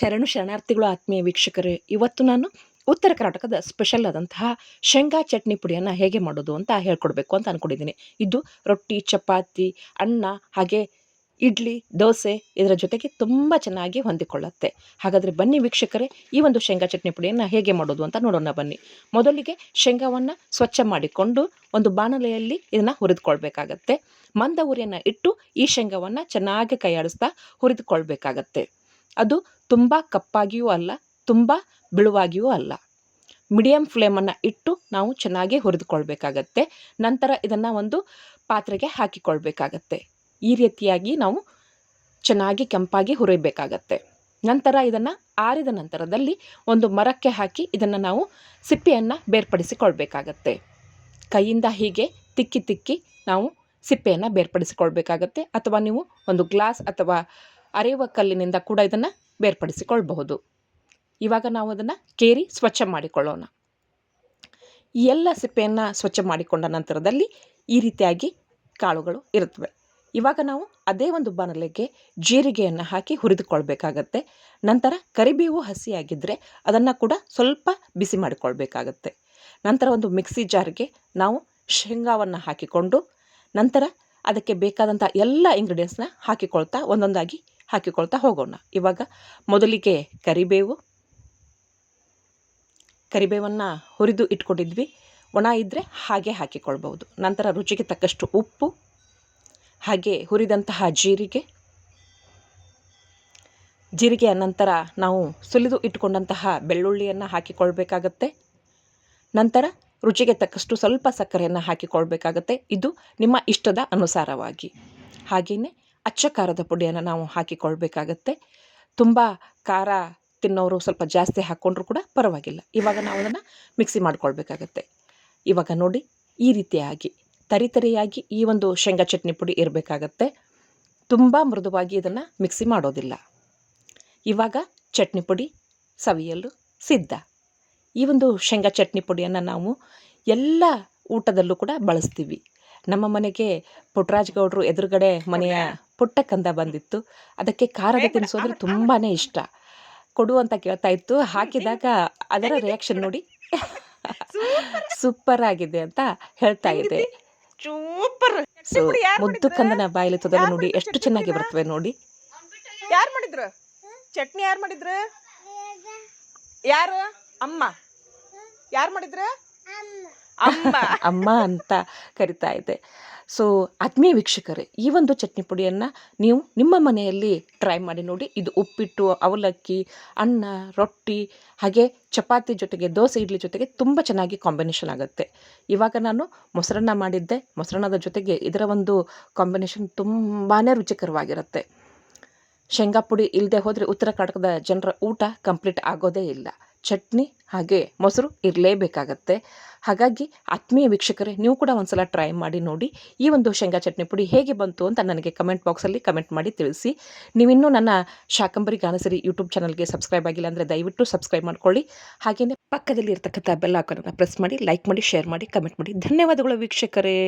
ಶರಣು ಶರಣಾರ್ಥಿಗಳು ಆತ್ಮೀಯ ವೀಕ್ಷಕರೇ, ಇವತ್ತು ನಾನು ಉತ್ತರ ಕರ್ನಾಟಕದ ಸ್ಪೆಷಲ್ ಆದಂತಹ ಶೇಂಗಾ ಚಟ್ನಿ ಪುಡಿಯನ್ನು ಹೇಗೆ ಮಾಡೋದು ಅಂತ ಹೇಳ್ಕೊಡ್ಬೇಕು ಅಂತ ಅಂದ್ಕೊಂಡಿದ್ದೀನಿ ಇದು ರೊಟ್ಟಿ, ಚಪಾತಿ, ಅನ್ನ, ಹಾಗೆ ಇಡ್ಲಿ, ದೋಸೆ ಇದರ ಜೊತೆಗೆ ತುಂಬ ಚೆನ್ನಾಗಿ ಹೊಂದಿಕೊಳ್ಳುತ್ತೆ. ಹಾಗಾದರೆ ಬನ್ನಿ ವೀಕ್ಷಕರೇ, ಈ ಒಂದು ಶೇಂಗಾ ಚಟ್ನಿ ಪುಡಿಯನ್ನು ಹೇಗೆ ಮಾಡೋದು ಅಂತ ನೋಡೋಣ ಬನ್ನಿ. ಮೊದಲಿಗೆ ಶೇಂಗಾವನ್ನು ಸ್ವಚ್ಛ ಮಾಡಿಕೊಂಡು ಒಂದು ಬಾಣಲೆಯಲ್ಲಿ ಇದನ್ನು ಹುರಿದುಕೊಳ್ಬೇಕಾಗತ್ತೆ. ಮಂದ ಉರಿಯನ್ನು ಇಟ್ಟು ಈ ಶೇಂಗಾವನ್ನು ಚೆನ್ನಾಗಿ ಕೈಯಾಡಿಸ್ತಾ ಹುರಿದುಕೊಳ್ಬೇಕಾಗತ್ತೆ. ಅದು ತುಂಬ ಕಪ್ಪಾಗಿಯೂ ಅಲ್ಲ, ತುಂಬ ಬಿಳುವಾಗಿಯೂ ಅಲ್ಲ. ಮೀಡಿಯಮ್ ಫ್ಲೇಮನ್ನು ಇಟ್ಟು ನಾವು ಚೆನ್ನಾಗಿ ಹುರಿದುಕೊಳ್ಬೇಕಾಗತ್ತೆ. ನಂತರ ಇದನ್ನು ಒಂದು ಪಾತ್ರೆಗೆ ಹಾಕಿಕೊಳ್ಬೇಕಾಗತ್ತೆ. ಈ ರೀತಿಯಾಗಿ ನಾವು ಚೆನ್ನಾಗಿ ಕೆಂಪಾಗಿ ಹುರಿಬೇಕಾಗತ್ತೆ. ನಂತರ ಇದನ್ನು ಆರಿದ ನಂತರದಲ್ಲಿ ಒಂದು ಮರಕ್ಕೆ ಹಾಕಿ ಇದನ್ನು ನಾವು ಸಿಪ್ಪೆಯನ್ನು ಬೇರ್ಪಡಿಸಿಕೊಳ್ಬೇಕಾಗತ್ತೆ. ಕೈಯಿಂದ ಹೀಗೆ ತಿಕ್ಕಿ ತಿಕ್ಕಿ ನಾವು ಸಿಪ್ಪೆಯನ್ನು ಬೇರ್ಪಡಿಸಿಕೊಳ್ಬೇಕಾಗತ್ತೆ. ಅಥವಾ ನೀವು ಒಂದು ಗ್ಲಾಸ್ ಅಥವಾ ಅರೆಯುವ ಕಲ್ಲಿನಿಂದ ಕೂಡ ಇದನ್ನು ಬೇರ್ಪಡಿಸಿಕೊಳ್ಬಹುದು. ಇವಾಗ ನಾವು ಅದನ್ನು ಕೇರಿ ಸ್ವಚ್ಛ ಮಾಡಿಕೊಳ್ಳೋಣ. ಎಲ್ಲ ಸಿಪ್ಪೆಯನ್ನು ಸ್ವಚ್ಛ ಮಾಡಿಕೊಂಡ ನಂತರದಲ್ಲಿ ಈ ರೀತಿಯಾಗಿ ಕಾಳುಗಳು ಇರುತ್ತವೆ. ಇವಾಗ ನಾವು ಅದೇ ಒಂದು ಬಾಣಲೆಗೆ ಜೀರಿಗೆಯನ್ನು ಹಾಕಿ ಹುರಿದುಕೊಳ್ಬೇಕಾಗತ್ತೆ. ನಂತರ ಕರಿಬೇವು ಹಸಿಯಾಗಿದ್ದರೆ ಅದನ್ನು ಕೂಡ ಸ್ವಲ್ಪ ಬಿಸಿ ಮಾಡಿಕೊಳ್ಬೇಕಾಗತ್ತೆ. ನಂತರ ಒಂದು ಮಿಕ್ಸಿ ಜಾರ್ಗೆ ನಾವು ಶೇಂಗಾವನ್ನು ಹಾಕಿಕೊಂಡು ನಂತರ ಅದಕ್ಕೆ ಬೇಕಾದಂಥ ಎಲ್ಲ ಇಂಗ್ರೀಡಿಯೆಂಟ್ಸ್ನ ಹಾಕಿಕೊಳ್ತಾ ಒಂದೊಂದಾಗಿ ಹಾಕಿಕೊಳ್ತಾ ಹೋಗೋಣ. ಇವಾಗ ಮೊದಲಿಗೆ ಕರಿಬೇವು. ಕರಿಬೇವನ್ನು ಹುರಿದು ಇಟ್ಕೊಂಡಿದ್ವಿ. ಒಣ ಇದ್ದರೆ ಹಾಗೆ ಹಾಕಿಕೊಳ್ಬೋದು ನಂತರ ರುಚಿಗೆ ತಕ್ಕಷ್ಟು ಉಪ್ಪು, ಹಾಗೆ ಹುರಿದಂತಹ ಜೀರಿಗೆ. ಜೀರಿಗೆಯ ನಂತರ ನಾವು ಸುಲಿದು ಇಟ್ಕೊಂಡಂತಹ ಬೆಳ್ಳುಳ್ಳಿಯನ್ನು ಹಾಕಿಕೊಳ್ಬೇಕಾಗತ್ತೆ. ನಂತರ ರುಚಿಗೆ ತಕ್ಕಷ್ಟು ಸ್ವಲ್ಪ ಸಕ್ಕರೆಯನ್ನು ಹಾಕಿಕೊಳ್ಬೇಕಾಗತ್ತೆ. ಇದು ನಿಮ್ಮ ಇಷ್ಟದ ಅನುಸಾರವಾಗಿ. ಹಾಗೆಯೇ ಅಚ್ಚ ಖಾರದ ಪುಡಿಯನ್ನು ನಾವು ಹಾಕಿಕೊಳ್ಬೇಕಾಗತ್ತೆ. ತುಂಬ ಖಾರ ತಿನ್ನೋರು ಸ್ವಲ್ಪ ಜಾಸ್ತಿ ಹಾಕ್ಕೊಂಡ್ರು ಕೂಡ ಪರವಾಗಿಲ್ಲ. ಇವಾಗ ನಾವು ಅದನ್ನು ಮಿಕ್ಸಿ ಮಾಡ್ಕೊಳ್ಬೇಕಾಗತ್ತೆ. ಇವಾಗ ನೋಡಿ, ಈ ರೀತಿಯಾಗಿ, ತರಿತರಿಯಾಗಿ ಈ ಒಂದು ಶೇಂಗಾ ಚಟ್ನಿ ಪುಡಿ ಇರಬೇಕಾಗತ್ತೆ. ತುಂಬ ಮೃದುವಾಗಿ ಇದನ್ನು ಮಿಕ್ಸಿ ಮಾಡೋದಿಲ್ಲ. ಇವಾಗ ಚಟ್ನಿ ಪುಡಿ ಸವಿಯಲು ಸಿದ್ಧ. ಈ ಒಂದು ಶೇಂಗಾ ಚಟ್ನಿ ಪುಡಿಯನ್ನು ನಾವು ಎಲ್ಲ ಊಟದಲ್ಲೂ ಕೂಡ ಬಳಸ್ತೀವಿ. ನಮ್ಮ ಮನೆಗೆ ಪುಟ್ಟರಾಜ್ ಗೌಡರು ಎದುರುಗಡೆ ಮನೆಯ ಪುಟ್ಟ ಕಂದ ಬಂದಿತ್ತು. ಅದಕ್ಕೆ ಖಾರದ ತಿನಿಸೋದ್ರೆ ತುಂಬಾ ಇಷ್ಟ. ಕೊಡು ಅಂತ ಕೇಳ್ತಾ ಇತ್ತು. ಹಾಕಿದಾಗ ಅದರ ರಿಯಾಕ್ಷನ್ ನೋಡಿ. ಸೂಪರ್ ಆಗಿದೆ ಅಂತ ಹೇಳ್ತಾ ಇದೆ. ಸೂಪರ್ ಸೊ ಮುದ್ದು ಕಂದನ ಬಾಯಲ್ಲಿ ತೊದಲು ನೋಡಿ ಎಷ್ಟು ಚೆನ್ನಾಗಿ ಬರ್ತವೆ ನೋಡಿ. ಯಾರು ಮಾಡಿದ್ರು? ಚಟ್ನಿ ಯಾರು ಮಾಡಿದ್ರು? ಯಾರು? ಅಮ್ಮ? ಯಾರು ಮಾಡಿದ್ರು? ಅಮ್ಮ. ಅಮ್ಮ ಅಂತ ಕರಿತಾ ಇದೆ ಸೊ ಆತ್ಮೀಯ ವೀಕ್ಷಕರೇ, ಈ ಒಂದು ಚಟ್ನಿ ಪುಡಿಯನ್ನು ನೀವು ನಿಮ್ಮ ಮನೆಯಲ್ಲಿ ಟ್ರೈ ಮಾಡಿ ನೋಡಿ. ಇದು ಉಪ್ಪಿಟ್ಟು, ಅವಲಕ್ಕಿ, ಅನ್ನ, ರೊಟ್ಟಿ, ಹಾಗೆ ಚಪಾತಿ ಜೊತೆಗೆ ದೋಸೆ, ಇಡ್ಲಿ ಜೊತೆಗೆ ತುಂಬ ಚೆನ್ನಾಗಿ ಕಾಂಬಿನೇಷನ್ ಆಗುತ್ತೆ. ಇವಾಗ ನಾನು ಮೊಸರನ್ನ ಮಾಡಿದ್ದೆ. ಮೊಸರನ್ನದ ಜೊತೆಗೆ ಇದರ ಒಂದು ಕಾಂಬಿನೇಷನ್ ತುಂಬಾ ರುಚಿಕರವಾಗಿರುತ್ತೆ. ಶೇಂಗಾ ಪುಡಿ ಇಲ್ಲದೆ ಹೋದರೆ ಉತ್ತರ ಕರ್ನಾಟಕದ ಜನರ ಊಟ ಕಂಪ್ಲೀಟ್ ಆಗೋದೇ ಇಲ್ಲ. ಚಟ್ನಿ ಹಾಗೆ ಮೊಸರು ಇರಲೇಬೇಕಾಗತ್ತೆ. ಹಾಗಾಗಿ ಆತ್ಮೀಯ ವೀಕ್ಷಕರೇ, ನೀವು ಕೂಡ ಒಂದ್ಸಲ ಟ್ರೈ ಮಾಡಿ ನೋಡಿ ಈ ಒಂದು ಶೇಂಗಾ ಚಟ್ನಿ ಪುಡಿ ಹೇಗೆ ಬಂತು ಅಂತ ನನಗೆ ಕಮೆಂಟ್ ಬಾಕ್ಸಲ್ಲಿ ಕಮೆಂಟ್ ಮಾಡಿ ತಿಳಿಸಿ. ನೀವಿನ್ನೂ ನನ್ನ ಶಾಕಂಬರಿ ಗಾನಸರಿ ಯೂಟ್ಯೂಬ್ ಚಾನಲ್ಗೆ ಸಬ್ಸ್ಕ್ರೈಬ್ ಆಗಿಲ್ಲ ಅಂದರೆ ದಯವಿಟ್ಟು ಸಬ್ಸ್ಕ್ರೈಬ್ ಮಾಡ್ಕೊಳ್ಳಿ. ಹಾಗೆಯೇ ಪಕ್ಕದಲ್ಲಿ ಇರ್ತಕ್ಕಂಥ ಬೆಲ್ ಪ್ರೆಸ್ ಮಾಡಿ ಲೈಕ್ ಮಾಡಿ ಶೇರ್ ಮಾಡಿ ಕಮೆಂಟ್ ಮಾಡಿ. ಧನ್ಯವಾದಗಳು ವೀಕ್ಷಕರೇ.